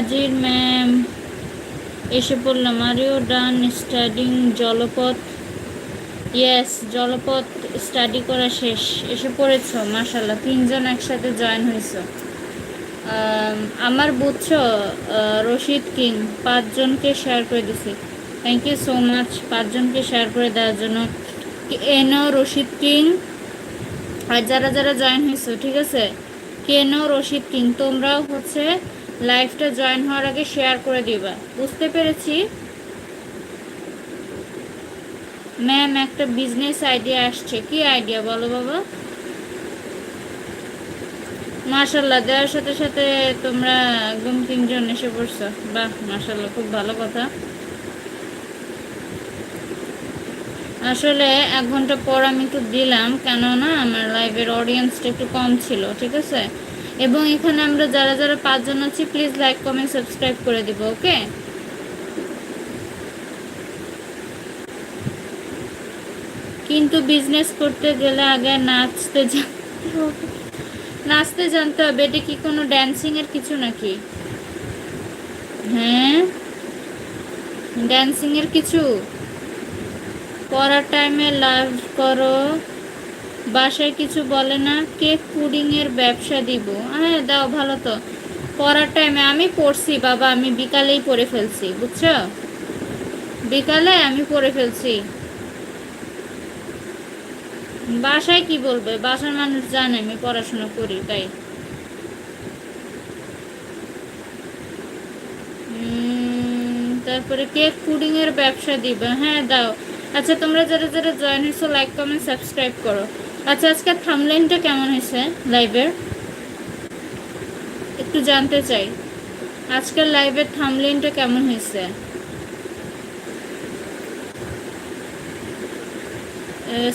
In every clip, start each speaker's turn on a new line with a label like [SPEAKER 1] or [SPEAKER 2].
[SPEAKER 1] হাজির, ম্যাম। এসে পড়লাম। Are you done studying Jalpath? Yes Jalpath study করা শেষ। এসে পড়েছ মাশাল্লাহ তিনজন একসাথে জয়েন হয়েছ। আমার বুঝছ রশিদ কিং, পাঁচজনকে শেয়ার করে দিছি। থ্যাংক ইউ সো মাচ পাঁচজনকে শেয়ার করে দেওয়ার জন্য। NO Rashid king? আর যারা যারা জয়েন হয়েছো, ঠিক আছে? কেনও রশিদ কিং? তোমরাও হচ্ছে লাইভটা জয়েন হওয়ার আগে শেয়ার করে দিবা। বুঝতে পেরেছি? ম্যাম একটা বিজনেস আইডিয়া আসছে। কি আইডিয়া বলো বাবা? মাশাল্লাহ দেওয়ার সাথে সাথে তোমরা একদম তিনজন এসে পড়ছো। বাহ মাশাল্লাহ খুব ভালো কথা। আসলে এক ঘণ্টা পর আমি একটু দিলাম, কেননা আমার লাইভের অডিয়েন্সটা একটু কম ছিল, ঠিক আছে? এবং এখানে আমরা যারা যারা পাঁচজন আছি প্লিজ লাইক কমেন্ট সাবস্ক্রাইব করে দিব ওকে কিন্তু বিজনেস করতে গেলে আগে নাচতে জানতে নাচতে জানতে হবে, এটা কি কোনো ড্যান্সিং এর কিছু নাকি? হ্যাঁ? ড্যান্সিং এর কিছু? পড়ার টাইমে লাভ করো। বাসায় কিছু বলে না, কেক পুডিং এর ব্যবসা দিব। হ্যাঁ দাও, ভালো তো। পড়ার টাইমে আমি পড়ছি, বাবা, আমি বিকালেই পড়ে ফেলছি, বুঝছ? বিকালে আমি পড়ে ফেলছি। বাসায় কি বলবে? বাসার মানুষ জানে, আমি পড়াশোনা করি, তাই। তারপরে কেক পুডিং এর ব্যবসা দিবে। হ্যাঁ দাও। আচ্ছা তোমরা যারা যারা জয়েন হয়েছো লাইক কমেন্ট সাবস্ক্রাইব করো। আচ্ছা আজকে থামলাইনটা কেমন হয়েছে লাইভের একটু জানতে চাই। আজকের লাইভের থামলাইনটা কেমন হয়েছে?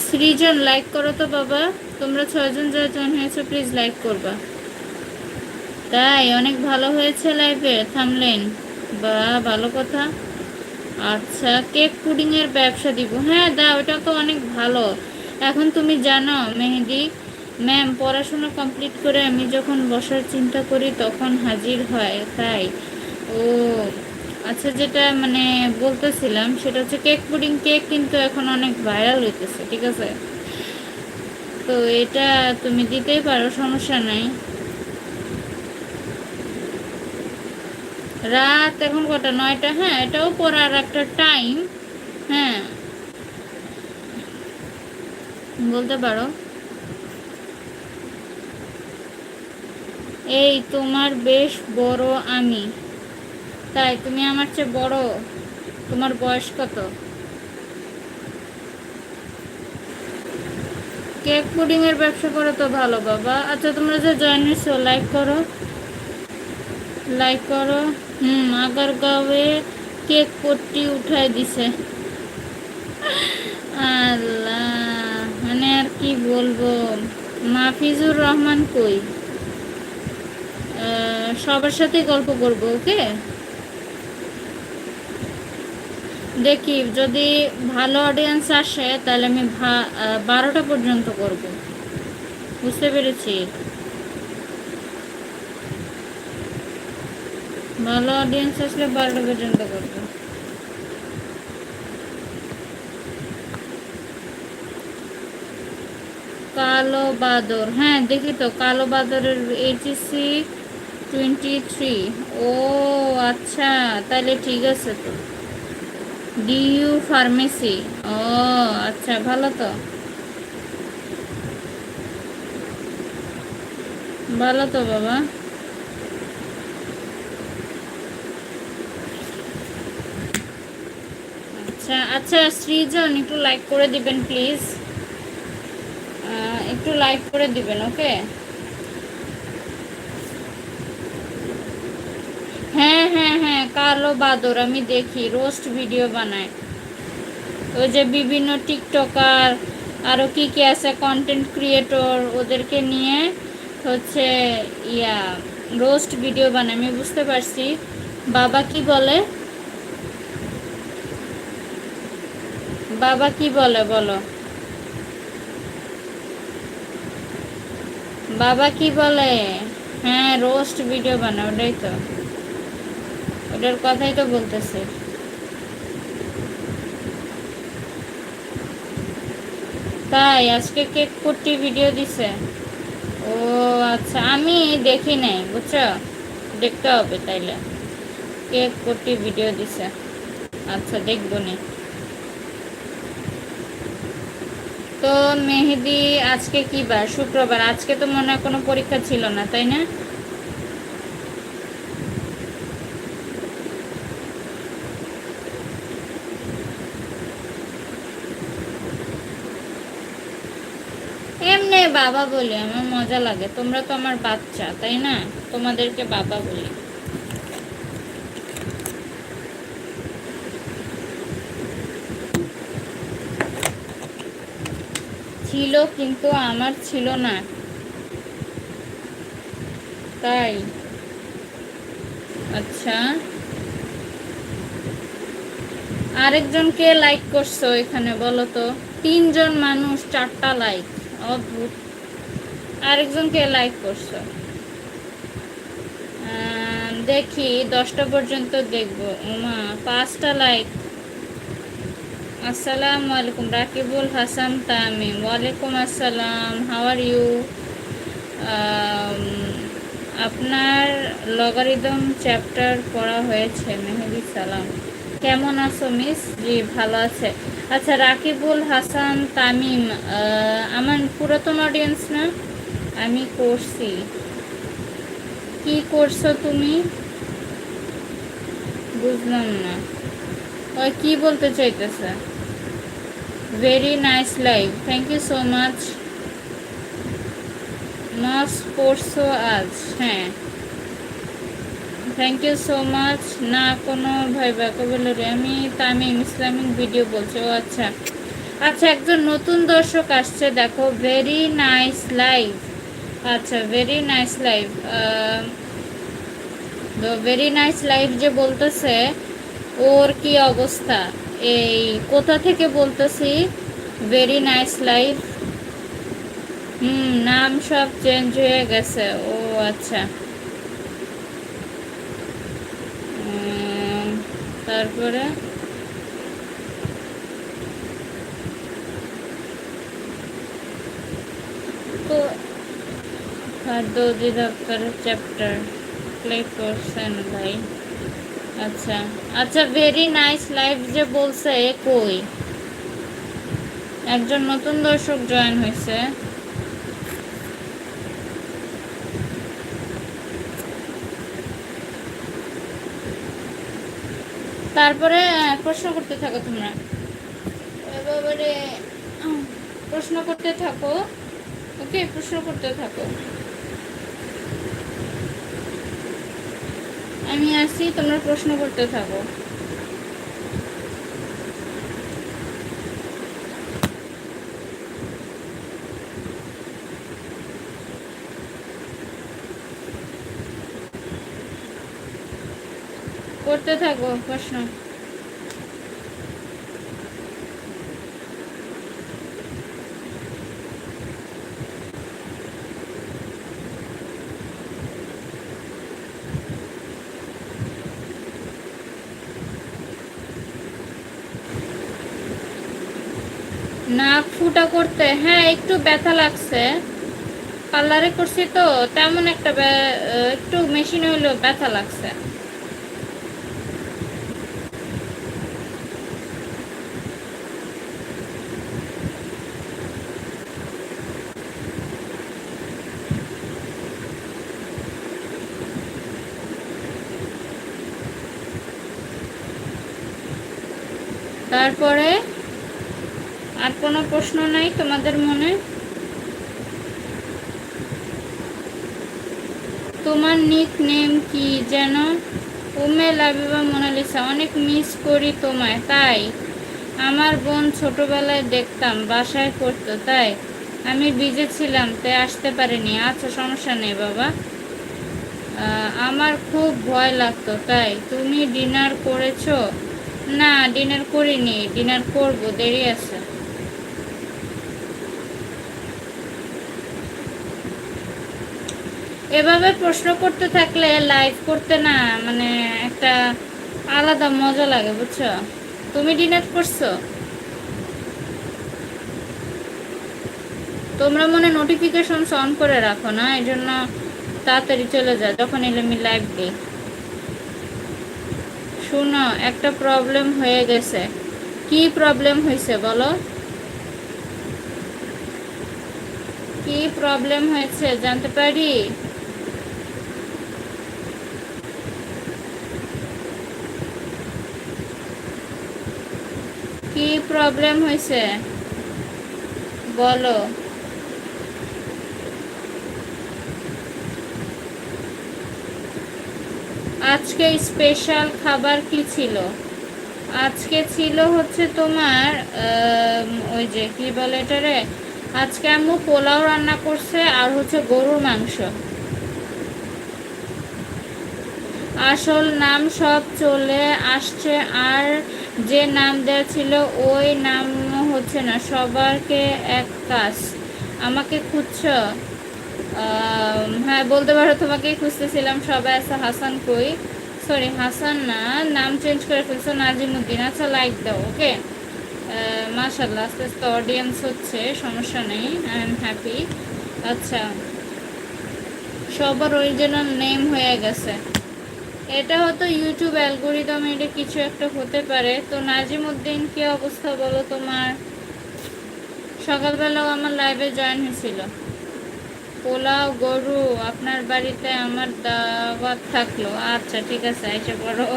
[SPEAKER 1] সৃজন লাইক করো তো বাবা। তোমরা ছয়জন যারা জয়েন হয়েছো প্লিজ লাইক করবা। তাই, অনেক ভালো হয়েছে লাইভে থামলেন বা, ভালো কথা। আচ্ছা কেক পুডিংয়ের ব্যবসা দিব। হ্যাঁ দা ওটা তো অনেক ভালো। এখন তুমি জানো, মেহেদি। ম্যাম পড়াশোনা কমপ্লিট করে আমি যখন বসার চিন্তা করি তখন হাজির হয়, তাই। ও আচ্ছা যেটা মানে বলতেছিলাম সেটা হচ্ছে কেক পুডিং কেক কিন্তু এখন অনেক ভাইরাল হইতেছে, ঠিক আছে? তো এটা তুমি দিতেই পারো, সমস্যা নাই। রাত এখন কটা? নয়টা? হ্যাঁ এটাও পড়ার একটা টাইম হ্যাঁ। বলতে পারো। এই তোমার বেশ বড় আমি। তাই তুমি আমার চেয়ে বড়? তোমার বয়স কত? কেক পুডিং এর ব্যবসা করো তো ভালো, বাবা। আচ্ছা তোমরা যে জয়েন হয়েছো লাইক করো। লাইক করো। হুম আগার আগারগাঁওয়ে কেক পট্টি উঠাই দিছে। আল্লাহ। মানে আর কি বলব? মাফিজুর রহমান কই? সবার সাথে গল্প করব, ওকে? দেখি, যদি ভালো অডিয়েন্স আসে, তাহলে আমি বারোটা পর্যন্ত করব। বুঝতে পেরেছি? ভালো অডিয়েন্স আসলে বারোটা পর্যন্ত করব। কালো বাদর হ্যাঁ দেখি তো, কালো বাদরের এইচএসসি টোয়েন্টি থ্রি ও আচ্ছা তাহলে ঠিক আছে তো। ডিইউ ফার্মেসি ও আচ্ছা ভালো তো। ভালো তো, বাবা। আচ্ছা আচ্ছা সৃজন, একটু লাইক করে দিবেন প্লিজ একটু লাইক করে দিবেন ওকে হ্যাঁ হ্যাঁ হ্যাঁ কালো বাদর, আমি দেখি রোস্ট ভিডিও বানায়। ওই যে বিভিন্ন টিকটকার আরও কি কি আছে কন্টেন্ট ক্রিয়েটর ওদেরকে নিয়ে হচ্ছে ইয়া রোস্ট ভিডিও বানায়। আমি বুঝতে পারছি। বাবা কি বলে? বাবা কি বলে, বলো। বাবা কি বলে? হ্যাঁ রোস্ট ভিডিও বানাও, ওটাই তো। ওটার কথাই তো বলতেছে। তাই, আজকে কেক কুটি ভিডিও দিছে। ও আচ্ছা আমি দেখি নাই, বুঝছ? দেখতে হবে তাইলে। কেক কুটি ভিডিও দিছে। আচ্ছা দেখব নি। তো মেহেদি আজকে কি বার? শুক্রবার। আজকে তো মনে হয় কোনো পরীক্ষা ছিল না, তাই না? এমনি বাবা বলি, আমার মজা লাগে। তোমরা তো আমার বাচ্চা, তাই না? তোমাদেরকে বাবা বলি। ছিল, কিন্তু আমার ছিল না। তাই। আচ্ছা। আরেকজনকে লাইক করছ এখানে, বলো তো। তিনজন মানুষ, চারটা লাইক অদ্ভুত। আরেকজনকে লাইক করছ। দেখি, দশটা পর্যন্ত দেখব। উমা, পাঁচটা লাইক আসসালামু আলাইকুম, রাকিবুল হাসান তামিম। ওয়ালাইকুম আসসালাম হাউ আর ইউ আপনার লগারিদম চ্যাপ্টার পড়া হয়েছে, মেহেদি সালাম। কেমন আছো মিস জি, ভালো আছে। আচ্ছা রাকিবুল হাসান তামিম আমার পুরাতন অডিয়েন্স না? আমি করছি। কি করছ তুমি? বুঝলাম না। ওই কি বলতে চাইতেছে? Very nice live thank you so much মাস পড়ছো আজ হ্যাঁ। থ্যাংক ইউ সো মাচ না, কোনো ভাই বলে রে আমি তামিম ইসলামিক ভিডিও বলছি। ও আচ্ছা। আচ্ছা একজন নতুন দর্শক আসছে, দেখো। ভেরি নাইস লাইভ আচ্ছা very nice live very nice live যে বলতেছে, ওর কি অবস্থা? এই কোথা থেকে বলতেছি? ভেরি নাইস লাইফ হুম, নাম সব চেঞ্জ হয়ে গেছে। ও আচ্ছা। তারপরে? তো, খাদ্য অধিদপ্তরের চ্যাপ্টার প্লে করছেন ভাই। আচ্ছা। আচ্ছা ভেরি নাইস লাইভ যে বলছে এ কই? একজন নতুন দর্শক জয়েন হয়েছে। তারপরে প্রশ্ন করতে থাকো তোমরা। প্রশ্ন করতে থাকো। ওকে, প্রশ্ন করতে থাকো। আমি আসি তোমরা প্রশ্ন করতে থাকো। করতে থাকো প্রশ্ন। ফুটা করতে হ্যাঁ একটু ব্যথা লাগছে। পার্লারে করছি তো, তেমন একটা একটু মেশিন হইলেও ব্যথা লাগছে। তারপরে? আর কোনো প্রশ্ন নাই তোমাদের মনে? তোমার নিক নেম কি যেন? উমে লাবিবা মোনালিসা, অনেক মিস করি তোমায়, তাই। আমার বোন ছোটবেলায় দেখতাম, বাসায় পড়তো, তাই। আমি বিজে ছিলাম, তাই আসতে পারিনি। আচ্ছা সমস্যা নেই বাবা। আমার খুব ভয় লাগতো, তাই। তুমি ডিনার করেছ? না ডিনার করিনি ডিনার করব, দেরি আছে। এভাবে প্রশ্ন করতে থাকলে লাইভ করতে না মানে একটা আলাদা মজা লাগে, বুঝছ? তুমি ডিনার করছ? তোমরা মনে নোটিফিকেশন অন করে রাখো না এই জন্য তাড়াতাড়ি চলে যায় যখন এলে আমি লাইভ দিই। শুনো, একটা প্রবলেম হয়ে গেছে। কি প্রবলেম হয়েছে বলো? কি প্রবলেম হয়েছে? জানতে পারি? প্রবলেম হয়েছে? বলো। আজকে স্পেশাল খাবার কি ছিল? আজকে ছিল হচ্ছে তোমার ওই যে কি বলে এটারে? আজকে আম্মু পোলাও রান্না করছে আর হচ্ছে গরুর মাংস। আসল নাম সব চলে আসছে আর যে নাম দেওয়া ছিল, ওই নাম হচ্ছে না। সবারকে এক কাজ। আমাকে খুঁজছো? হ্যাঁ বলতে পারো, তোমাকেই খুঁজতেছিলাম। সবাই আছে হাসান কই? সরি হাসান না, নাম চেঞ্জ করে ফেলছো, নাজিমুদ্দিন। আচ্ছা লাইক দাও ওকে মাশাল্লাহ আস্তে আস্তে অডিয়েন্স হচ্ছে, সমস্যা নেই আই এম হ্যাপি আচ্ছা সবার অরিজিনাল নেম হয়ে গেছে। এটা হয়তো ইউটিউব অ্যালগোরিদম এটা কিছু একটা হতে পারে। তো নাজিমুদ্দিন, কি অবস্থা বলো তোমার? সকালবেলাও আমার লাইভে জয়েন হয়েছিল। পোলাও, গরু, আপনার বাড়িতে আমার দাওয়াত থাকল। আচ্ছা ঠিক আছে, এসে পড়ো।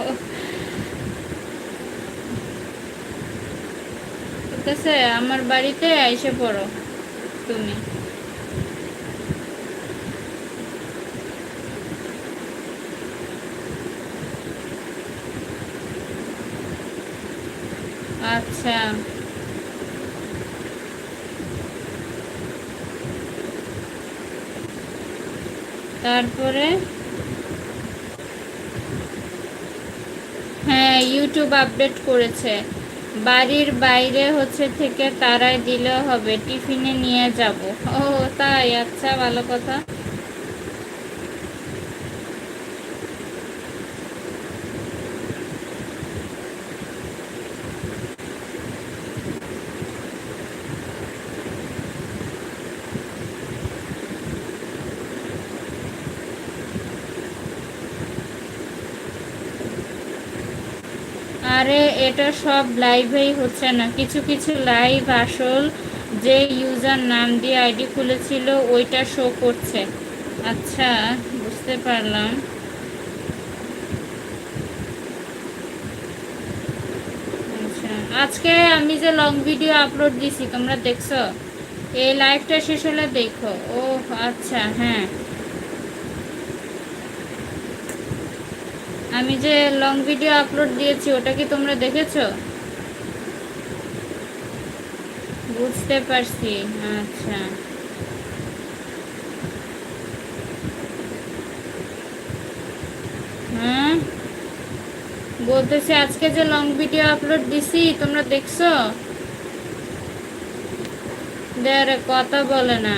[SPEAKER 1] ঠিক আছে, আমার বাড়িতে এসে পড়ো তুমি। আচ্ছা তারপরে? হ্যাঁ ইউটিউব আপডেট করেছে। বাড়ির বাইরে হচ্ছে থেকে তারাই দিলে হবে, টিফিনে নিয়ে যাব। ও, তাই আচ্ছা ভালো কথা। আরে এটা সব লাইভেই হচ্ছে না। কিছু কিছু লাইভ আসল যে ইউজার নাম দিয়ে আইডি খুলেছিল, ওইটা শো করছে। আচ্ছা বুঝতে পারলাম। আচ্ছা আজকে আমি যে লং ভিডিও আপলোড দিছি, তোমরা দেখছ? এই লাইভটা শেষ হলে দেখো। ও আচ্ছা হ্যাঁ। আমি যে লং ভিডিও আপলোড দিয়েছি, ওটা কি তোমরা দেখেছ? বুঝতে পারছি আচ্ছা। হ্যাঁ বলতেছি আজকে যে লং ভিডিও আপলোড দিছি, তোমরা দেখছ? দেয়ারে কথা বলে না।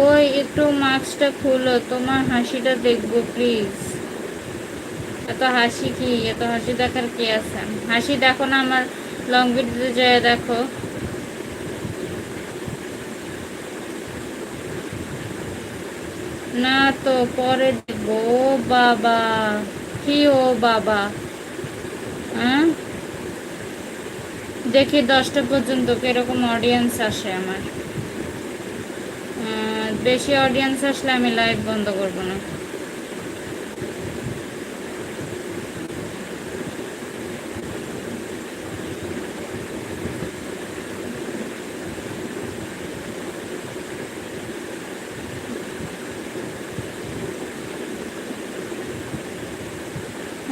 [SPEAKER 1] ওই একটু মাস্কটা খুলো, তোমার হাসিটা দেখব প্লিজ এত হাসি কি? এত হাসি দেখার কি আছে? হাসি দেখো না আমার লং ভিডিওতে যায় দেখো। না তো, পরে দেখব। ও বাবা, কি ও বাবা? হ্যাঁ? দেখি দশটা পর্যন্ত কীরকম অডিয়েন্স আসে আমার। বেশি অডিয়েন্স আসলে আমি লাইভ বন্ধ করব না।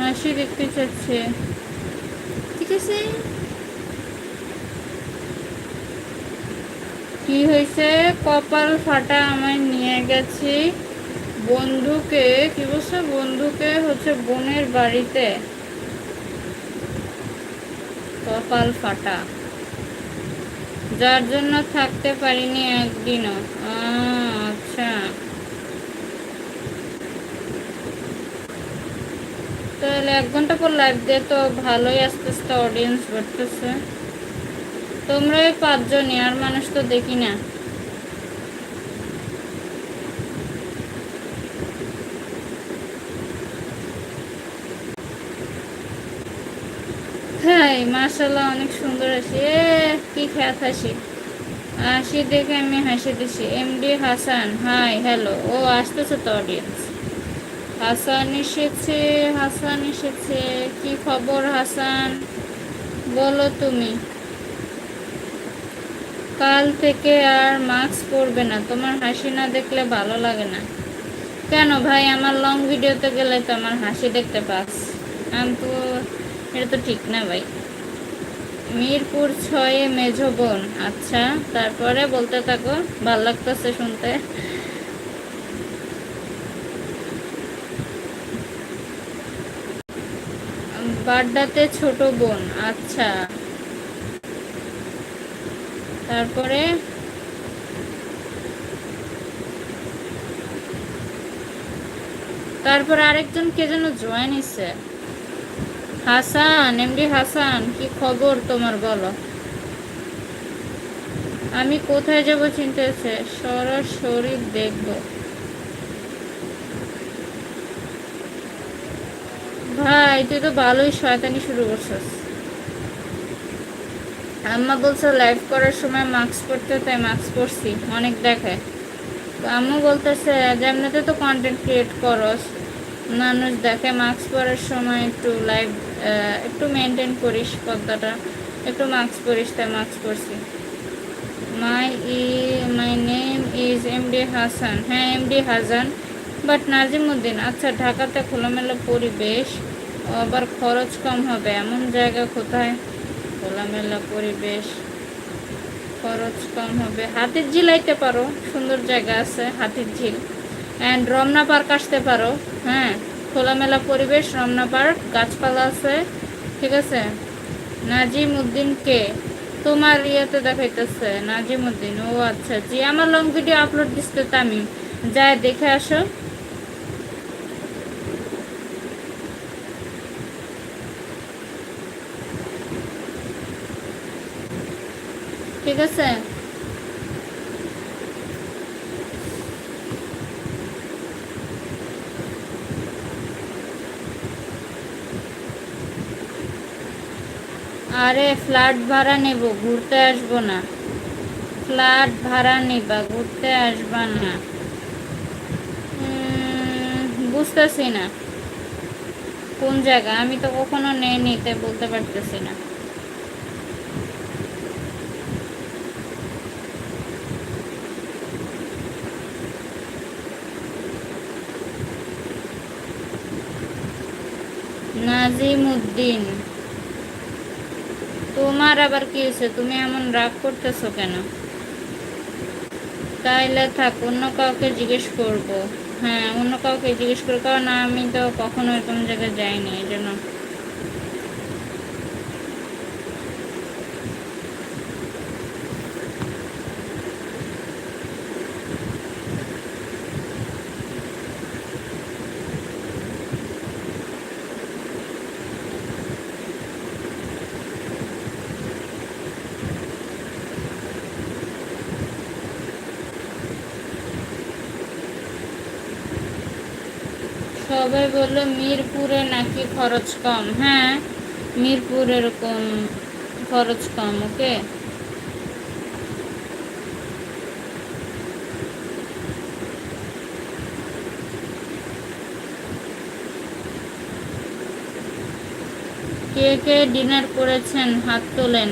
[SPEAKER 1] হাসি দেখতে চাচ্ছে। ঠিক আছে। কি হয়েছে? কপাল ফাটা আমায় নিয়ে গেছি বন্ধুকে। কি বলছে? বন্ধুকে হচ্ছে বোনের বাড়িতে। কপাল ফাটা। যার জন্য থাকতে পারিনি একদিনও। আচ্ছা। তাহলে এক ঘণ্টা পর লাইভ দিয়ে তো ভালোই আস্তে আস্তে অডিয়েন্স বাড়তেছে। তোমরা ওই পাঁচজনই আর মানুষ তো দেখি না। হ্যাঁ মাশাল্লাহ অনেক সুন্দর হাসি এ, কি খ্যাত হাসি। হাসি দেখে আমি হাসি দিছি। MD Hasan, hi, hello. ও, আসতেছে তো অডিয়েন্স হাসান এসেছে হাসান এসেছে। কি খবর, হাসান? বলো তুমি। কাল থেকে আর মাস্ক পরবে না। তোমার হাসি না দেখলে ভালো লাগে না। কেন ভাই? আমার লং ভিডিওতে গেলে তো আমার হাসি দেখতে পাস। আমি তো এটা তো ঠিক না ভাই। মিরপুর ছয়ে মেঝো বোন। আচ্ছা তারপরে বলতে থাকো, ভালো লাগতেছে শুনতে। বাড্ডাতে ছোট বোন। আচ্ছা। তারপরে তারপর আরেকজন কে যেন জয়েন হয়েছে হাসান এমডি হাসান, কি খবর তোমার বলো? আমি কোথায় যাব চিন্তা হচ্ছে? সরাসরি দেখব। ভাই, তুই তো ভালোই শয়তানি শুরু করছিস। আম্মা বলছে লাইভ করার সময় মাস্ক পরতে, তাই মাস্ক পরছি। অনেক দেখায় তো আম্মু বলতেছে যে এমনিতে তো কন্টেন্ট ক্রিয়েট করস। মানুষ দেখে মাস্ক পরার সময় একটু লাইভ একটু মেনটেন করিস পর্দাটা। একটু মাস্ক পরিস, তাই মাস্ক পরছি। My E my name is M D Hasan হ্যাঁ M D Hasan but Nazimuddin আচ্ছা ঢাকাতে খোলামেলা পরিবেশ, আবার খরচ কম হবে। এমন জায়গা কোথায়? খোলামেলা পরিবেশ, খরচ কম হবে। হাতির ঝিল আইতে পারো, সুন্দর জায়গা আছে, হাতির ঝিল। অ্যান্ড রমনা পার্ক আসতে পারো হ্যাঁ খোলামেলা পরিবেশ, রমনা পার্ক, গাছপালা আছে, ঠিক আছে? নাজিম উদ্দিন কে তোমার ইয়েতে দেখাইতেছে নাজিম উদ্দিন ও আচ্ছা জি, আমার লং ভিডিও আপলোড দিচ্ছে তামিম। যায় দেখে আসো। আছে। আরে, ফ্ল্যাট ভাড়া নেব, ঘুরতে আসব না। ফ্ল্যাট ভাড়া নিবা, ঘুরতে আসবা না। বুঝতেছি না। কোন জায়গা? আমি তো কখনো নেই নিতে বলতে পারতেছি না। নাজিম উদ্দিন তোমার আবার কি হয়েছে? তুমি এমন রাগ করতেছো কেন? তাইলে থাক, অন্য কাউকে জিজ্ঞেস করব। হ্যাঁ অন্য কাউকে জিজ্ঞেস করব, কারণ আমি তো কখনো এরকম জায়গায় যাইনি এই জন্য সবাই বলল, মিরপুরে নাকি খরচ কম? হ্যাঁ মিরপুর এরকম খরচ কম, ওকে? কে কে ডিনার করেছেন? হাত তোলেন।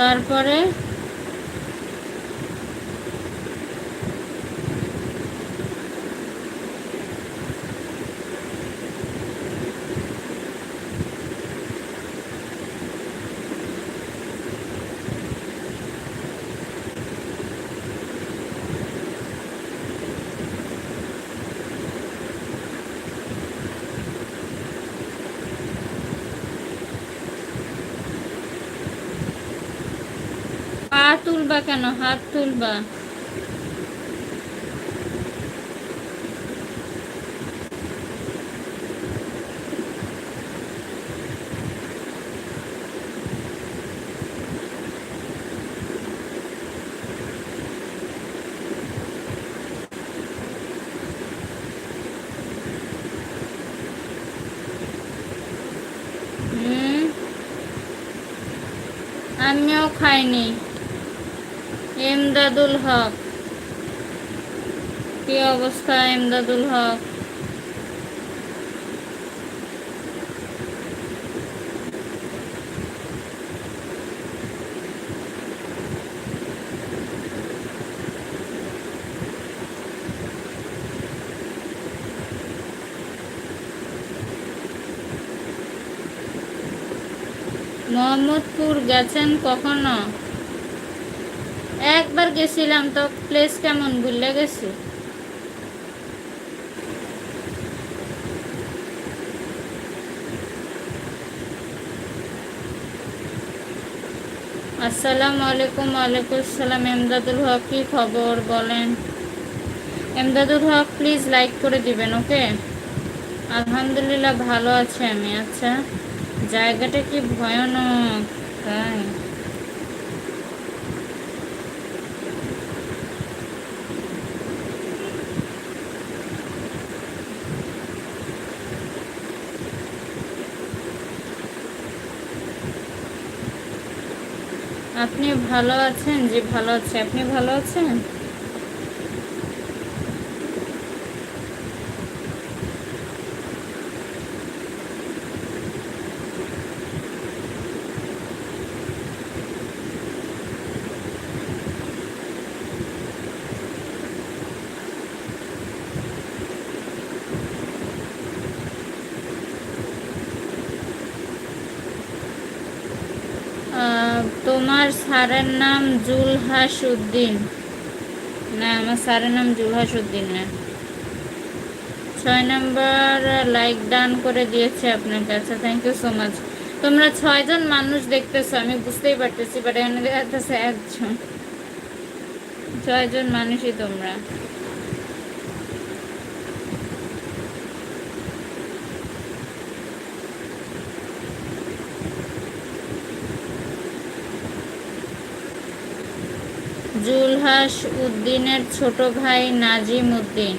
[SPEAKER 1] তারপরে তুলবা কেন? হাত তুলবা। আমিও খাইনি। এমদাদুল হক। কি অবস্থা এমদাদুল হক? মোহাম্মদপুর গেছেন কখনো? একবার গেছিলাম তো প্লেস কেমন ভুলে গেছি। আসসালামু আলাইকুম, ওয়ালাইকুম আসসালাম। এমদাদুল হক, কি খবর বলেন? এমদাদুল হক প্লিজ লাইক করে দিবেন, ওকে? আলহামদুলিল্লাহ ভালো আছি আমি আচ্ছা। জায়গাটা কি ভয়ানক, তাই? আপনি ভালো আছেন? যে ভালো আছে। আপনি ভালো আছেন? তোমার স্যারের নাম জুলহাস উদ্দিন না, আমার স্যারের নাম জুলহাস উদ্দিন না। ছয় নম্বর লাইক ডান করে দিয়েছে আপনার কাছে। থ্যাংক ইউ সো মাচ তোমরা ছয়জন মানুষ দেখতেছো, আমি বুঝতেই পারতেছি বাট এখানে দেখাতেছে একজন ছয়জন মানুষই তোমরা। জুলহাস উদ্দিনের ছোট ভাই নাজিম উদ্দিন।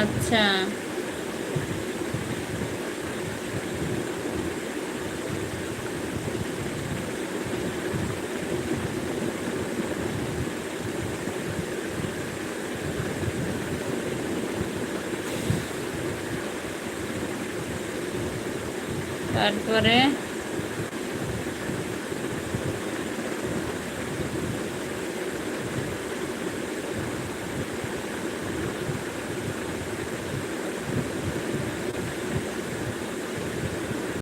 [SPEAKER 1] আচ্ছা। তারপরে